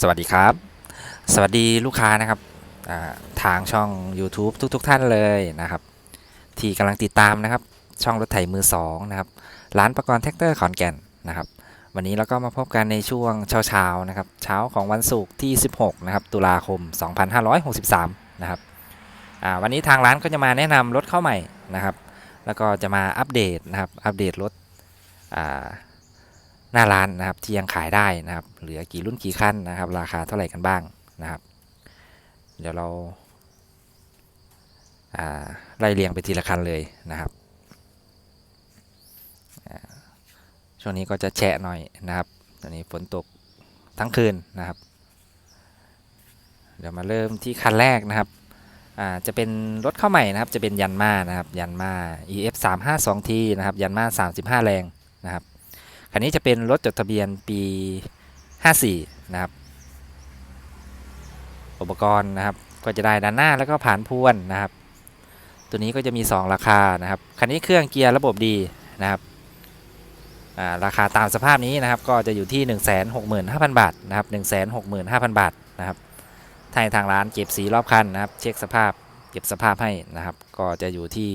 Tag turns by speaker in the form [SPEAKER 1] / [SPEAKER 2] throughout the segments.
[SPEAKER 1] สวัสดีครับ สวัสดีลูกค้านะครับทางช่อง YouTube ทุกๆท่านเลยนะครับ ที่กำลังติดตามนะครับ ช่องรถไถมือสองนะครับ ร้านประกรณ์แท็กเตอร์ขอนแก่นนะครับ วันนี้เราก็มาพบกันในช่วงเช้าๆนะครับ เช้าของวันศุกร์ที่ 16 นะครับ ตุลาคม 2563 นะครับวันนี้ทางร้านก็จะมาแนะนำรถเข้าใหม่นะครับ แล้วก็จะมาอัปเดตนะครับ อัปเดตรถอ่า หน้าร้านนะครับที่ยังขายได้นะครับ เหลือกี่รุ่นกี่ขั้นนะครับ ราคาเท่าไหร่กันบ้างนะครับ เดี๋ยวเราไล่เรียงไปทีละคันเลยนะครับช่วงนี้ก็จะแฉะหน่อยนะครับตอนนี้ฝนตกทั้งคืนนะครับ เดี๋ยวมาเริ่มที่คันแรกนะครับจะเป็นรถเข้าใหม่นะครับ จะเป็นยันมานะครับ ยันมา EF 3 5 2 T นะครับ ยันมา35 แรงนะครับ คันนี้จะเป็นรถจดทะเบียนปี 54 นะครับ อุปกรณ์นะครับก็จะได้ด้านหน้าแล้วก็ผ่านพวนนะครับ ตัวนี้ก็จะมี 2 ราคานะครับ คันนี้เครื่องเกียร์ระบบดีนะครับอ่าราคาตามสภาพนี้นะครับ ก็จะอยู่ที่ 165,000 บาทนะครับ165,000 บาทนะครับทางทางร้านเก็บสีรอบคันนะครับ เช็คสภาพเก็บสภาพให้นะครับ ก็จะอยู่ที่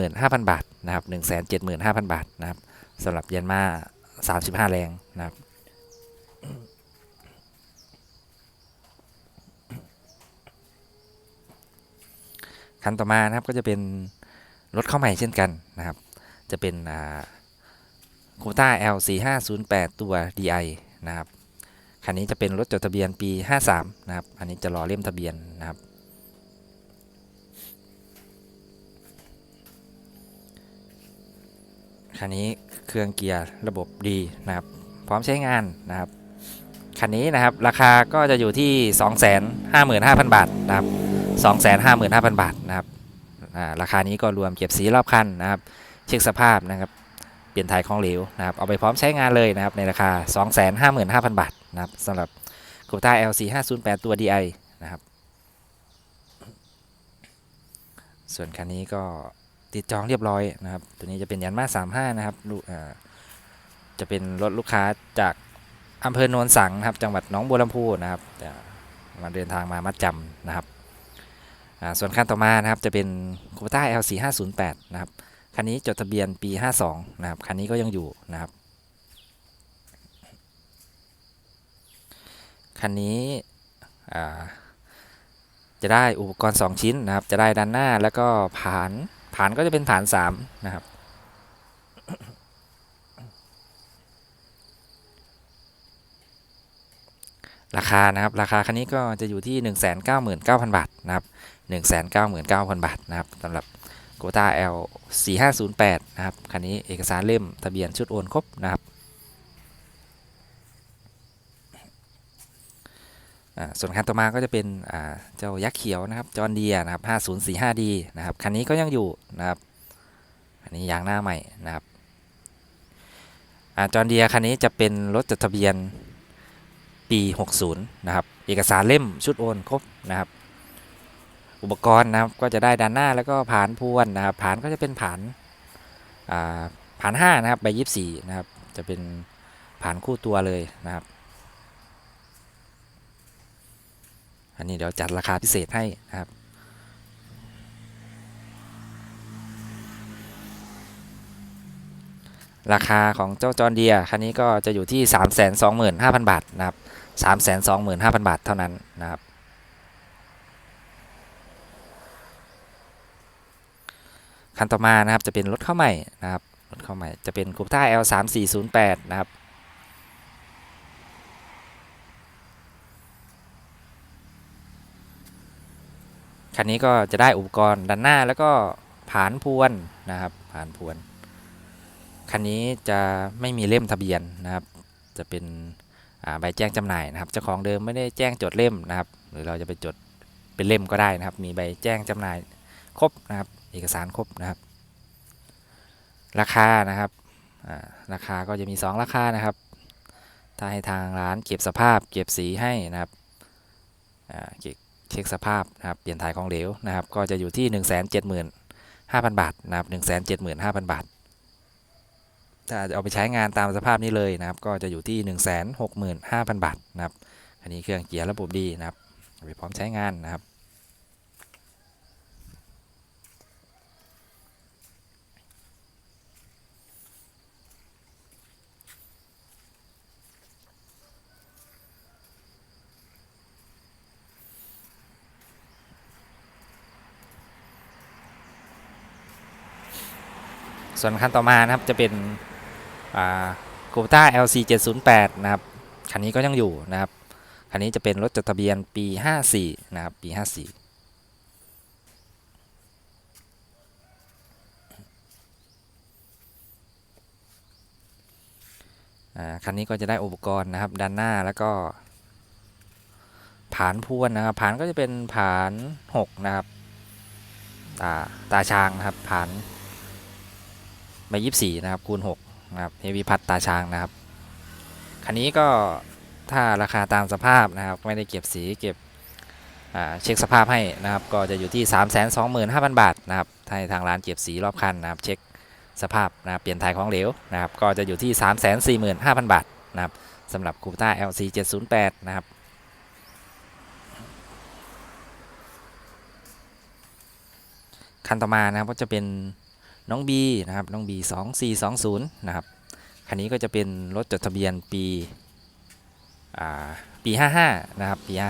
[SPEAKER 1] 175,000 บาทนะครับ175,000 บาทนะครับ สำหรับยันมา35 แรงนะครับคันต่อมานะครับก็จะเป็นรถเข้าใหม่เช่นกันนะครับ จะเป็นโคต้า L 4 5 0 8 ตัว DI นะครับคันนี้จะเป็นรถจดทะเบียนปี 53 นะครับ อันนี้จะรอเล่มทะเบียนนะครับ คันนี้ เครื่องเกียร์ระบบดีนะครับ พร้อมใช้งานนะครับ คันนี้นะครับราคาก็จะอยู่ที่ 255,000 บาทนะครับ 255,000 บาทนะครับราคานี้ก็รวมเก็บสีรอบคันนะครับ เช็คสภาพนะครับ เปลี่ยนถ่ายของเหลวนะครับ เอาไปพร้อมใช้งานเลยนะครับ ในราคา 255,000 บาทนะครับสำหรับกูต้า LC 508ตัว DI นะครับ ส่วนคันนี้ก็ ติดจองเรียบร้อยนะครับ ตัวนี้จะเป็นยันมา35นะครับจะเป็นรถลูกค้าจากอำเภอโนนสังนะครับ จังหวัดหนองบัวลำพูนะครับจะมาเดินทางมามัดจำนะครับส่วนคันต่อมานะครับจะเป็นโคต้า L4 508 นะครับคันนี้จดทะเบียนปี 52 นะครับคันนี้ก็ยังอยู่นะครับคันนี้จะได้อุปกรณ์ 2 ชิ้นนะครับ จะได้ด้านหน้าแล้วก็ผาน ฐานก็จะเป็นฐานสามนะครับ ราคานะครับราคาคันนี้ก็จะอยู่ที่ 199,000 บาทนะครับ 199,000 บาทนะครับสำหรับโกต้า L 4508 นะครับ คันนี้เอกสารเล่มทะเบียนชุดโอนครบนะครับอ่า ส่วนคันต่อมาก็จะเป็นเจ้ายักษ์เขียวนะครับจอห์นเดียนะครับ 5045D นะครับคันนี้ก็ยังอยู่นะครับ อันนี้ยางหน้าใหม่นะครับอจอห์นเดียคันนี้จะเป็นรถจดทะเบียนปี 60 นะครับ เอกสารเล่มชุดโอนครบนะครับ อุปกรณ์นะครับก็จะได้ด้านหน้าแล้วก็ผานพวนนะครับผานก็จะเป็นผานผานห้านะครับใบยี่สี่นะครับ จะเป็นผานคู่ตัวเลยนะครับ อันนี้เดี๋ยวจัดราคาพิเศษให้นะครับ ราคาของเจ้าจอร์นเดียคันนี้ก็จะอยู่ที่ 3 2 5 0 0 0 บาทนะครับ3 2 5 0 0 0 บาทเท่านั้นนะครับคันต่อมานะครับจะเป็นรถเข้าใหม่นะครับรถเข้าใหม่จะเป็นคูปต้า L 3 4 0 8 นะครับ คันนี้ก็จะได้อุปกรณ์ด้านหน้าแล้วก็ผานพวนนะครับ ผานพวน คันนี้จะไม่มีเล่มทะเบียนนะครับ จะเป็นใบแจ้งจำหน่ายนะครับ เจ้าของเดิมไม่ได้แจ้งจดเล่มนะครับ หรือเราจะไปจดเป็นเล่มก็ได้นะครับ มีใบแจ้งจำหน่ายครบนะครับ เอกสารครบนะครับ ราคานะครับราคาก็จะมี 2 ราคานะครับ ถ้าให้ทางร้านเก็บสภาพเก็บสีให้นะครับเช็ค เช็คสภาพนะครับเปลี่ยนถ่ายของเหลวนะครับ ก็จะอยู่ที่ 1 7 5 0 0 0 บาทนะครับ1 7 5 0 0 0 บาท ถ้าจะเอาไปใช้งานตามสภาพนี้เลยนะครับ ก็จะอยู่ที่ 165,000 บาทนะครับ อันนี้เครื่องเกียร์ระบบดีนะครับไปพร้อมใช้งานนะครับ ส่วนคันต่อมานะครับจะเป็นโคต้า LC 708นะครับคันนี้ก็ยังอยู่นะครับคันนี้จะเป็นรถจดทะเบียนปี 54 นะครับ ปี 54อ่าคันนี้ก็จะได้อุปกรณ์นะครับด้านหน้าแล้วก็ผานพวนนะครับผานก็จะเป็นผาน 6 นะครับ ตาตาช้างนะครับผาน ใบยี่สี่นะครับคูณ6นะครับเฮวีพัดตาช้างนะครับคันนี้ก็ถ้าราคาตามสภาพนะครับไม่ได้เก็บสีเก็บเช็คสภาพให้นะครับก็จะอยู่ที่ 3 2 5 0 0 0 บาทนะครับให้ทางร้านเก็บสีรอบคันนะครับเช็คสภาพนะครับเปลี่ยนถ่ายของเหลวนะครับก็จะอยู่ที่ 3 4 5 0 0 0 บาทนะครับสำหรับคูต้า LC 708 นะครับคันต่อมานะครับก็จะเป็น น้อง B นะครับน้อง B 2420นะครับคันนี้ก็จะเป็นรถจดทะเบียนปีอ่าปี 55 นะครับ ปี 55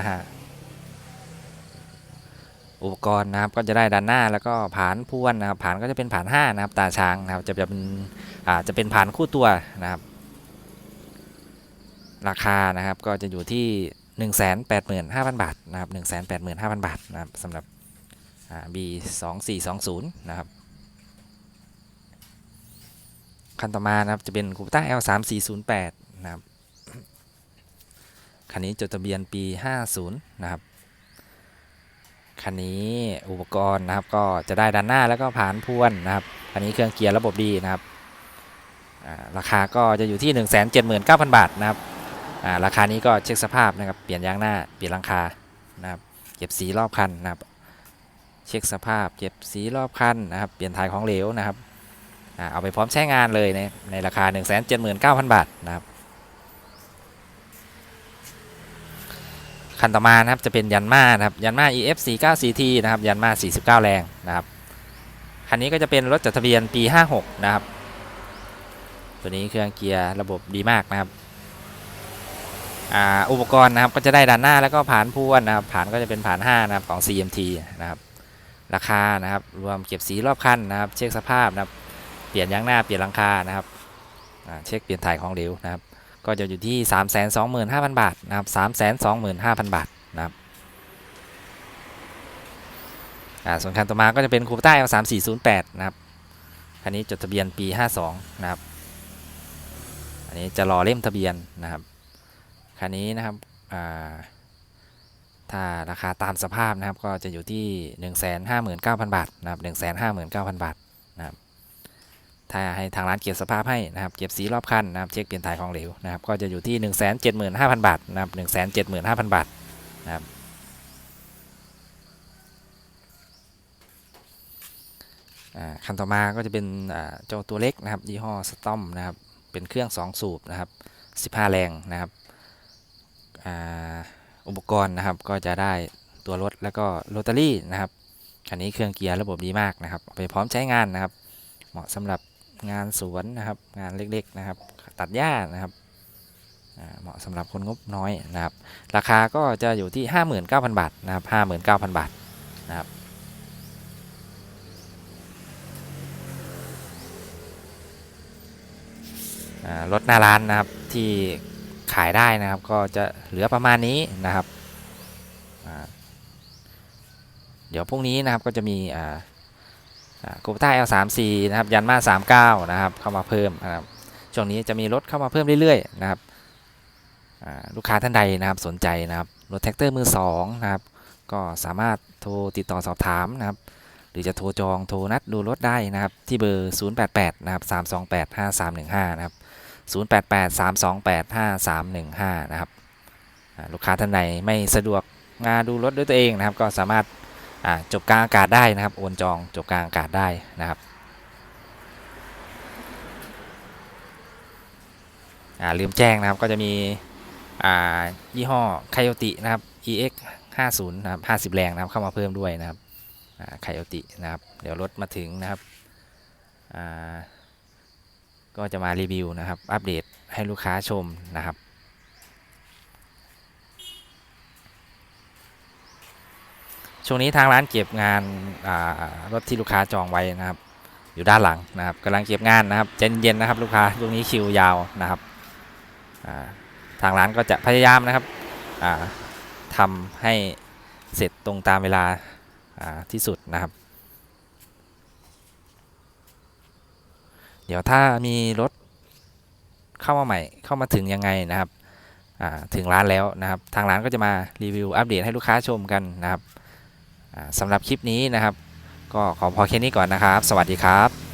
[SPEAKER 1] อุปกรณ์นะครับก็จะได้ด้านหน้าแล้วก็ผานพวนนะครับผานก็จะเป็นผาน 5 นะครับ ตาช้างนะครับจะเป็นจะเป็นผานคู่ตัวนะครับ ราคานะครับก็จะอยู่ที่ 185,000 บาทนะครับ185,000 บาทนะครับสำหรับอ่า B 2420 นะครับ คันต่อมานะครับจะเป็นคูต้า L 3 4 0 8นะครับคันนี้จดทะเบียนปี 50 นะครับคันนี้อุปกรณ์นะครับก็จะได้ด้านหน้าแล้วก็ผานพวนนะครับคันนี้เครื่องเกียร์ระบบดีนะครับราคาก็จะอยู่ที่ 179,000 บาทนะครับราคานี้ก็เช็คสภาพนะครับเปลี่ยนยางหน้าเปลี่ยนหลังคานะครับเก็บสีรอบคันนะครับ เช็คสภาพเก็บสีรอบคันนะครับ เปลี่ยนถ่ายของเหลวนะครับ เอาไปพร้อมใช้งานเลยในในราคา 179,000 บาทนะครับคันต่อมานะครับจะเป็นยันมานะครับยันมา EF 49 CT นะครับยันมา 49 แรงนะครับคันนี้ก็จะเป็นรถจดทะเบียนปี 56 นะครับ ตัวนี้เครื่องเกียร์ระบบดีมากนะครับอุปกรณ์นะครับก็จะได้ด้านหน้าแล้วก็ผานพวนนะครับผานก็จะเป็นผาน5นะครับของ CMT นะครับราคานะครับรวมเก็บสีรอบคันนะครับเช็คสภาพนะครับ ลี่ยนยางหน้าเปลี่ยนหลังคานะครับเช็คเปลี่ยนถ่ายของเหลวนะครับ ก็จะอยู่ที่ 3 2 5 0 0 0 บาทนะครับ3 2 5 0 0 0 บาทนะครับอ่าส่วนคันต่อมาก็จะเป็นคูปต้า L 3 4 0 8 นะครับคันนี้จดทะเบียนปี 52 นะครับ อันนี้จะรอเล่มทะเบียนนะครับคันนี้นะครับอ่าถ้าราคาตามสภาพนะครับก็จะอยู่ที่ 159,000 บาทนะครับ159,000 บาทนะครับ ถ้าให้ทางร้านเก็บสภาพให้นะครับ เก็บสีรอบคันนะครับ เช็คเปลี่ยนถ่ายของเหลวนะครับ ก็จะอยู่ที่ 175,000 บาทนะครับ 175,000 บาทนะครับอ่าคันต่อมาก็จะเป็นอ่าเจ้าตัวเล็กนะครับ ยี่ห้อสตอมนะครับ เป็นเครื่อง 2 สูบนะครับ 15 แรงนะครับอ่าอุปกรณ์นะครับก็จะได้ตัวรถแล้วก็โรตารี่นะครับ คันนี้เครื่องเกียร์ระบบดีมากนะครับเอาไปพร้อมใช้งานนะครับ เหมาะสำหรับ งานสวนนะครับ งานเล็กๆนะครับ ตัดหญ้านะครับเหมาะสำหรับคนงบน้อยนะครับ ราคาก็จะอยู่ที่ 59,000 บาทนะครับ 59,000 บาทนะครับรถหน้าร้านนะครับที่ขายได้นะครับ ก็จะเหลือประมาณนี้นะครับ เดี๋ยวพรุ่งนี้นะครับก็จะมีอ่า กบต้า L34 นะครับยันมา39 นะครับ เข้ามาเพิ่มนะครับช่วงนี้จะมีรถเข้ามาเพิ่มเรื่อยๆนะครับลูกค้าท่านใดนะครับสนใจนะครับรถแท็กเตอร์มือ2นะครับก็สามารถโทรติดต่อสอบถามนะครับ หรือจะโทรจองโทรนัดดูรถได้นะครับ ที่เบอร์ 088 นะครับ 328 5315 นะครับ 088 328 5315 นะครับลูกค้าท่านใดไม่สะดวกงานดูรถด้วยตัวเองนะครับ ก็สามารถ จบกลางอากาศได้นะครับโอนจองจบกลางอากาศได้นะครับอ่าลืมแจ้งนะครับก็จะมีอ่ายี่ห้อไคโอตินะครับ EX 50นะครับ50 แรงนะครับเข้ามาเพิ่มด้วยนะครับไคโอตินะครับเดี๋ยวรถมาถึงนะครับอ่าก็จะมารีวิวนะครับ อัปเดตให้ลูกค้าชมนะครับ ช่วงนี้ทางร้านเก็บงานรถที่ลูกค้าจองไว้นะครับ อยู่ด้านหลังนะครับกำลังเก็บงานนะครับเย็นๆนะครับลูกค้าช่วงนี้คิวยาวนะครับทางร้านก็จะพยายามนะครับทำให้เสร็จตรงตามเวลาาที่สุดนะครับ เดี๋ยวถ้ามีรถเข้ามาใหม่เข้ามาถึงยังไงนะครับถึงร้านแล้วนะครับ ทางร้านก็จะมารีวิวอัปเดตให้ลูกค้าชมกันนะครับ สำหรับคลิปนี้นะครับ ก็ขอพอแค่นี้ก่อนนะครับ สวัสดีครับ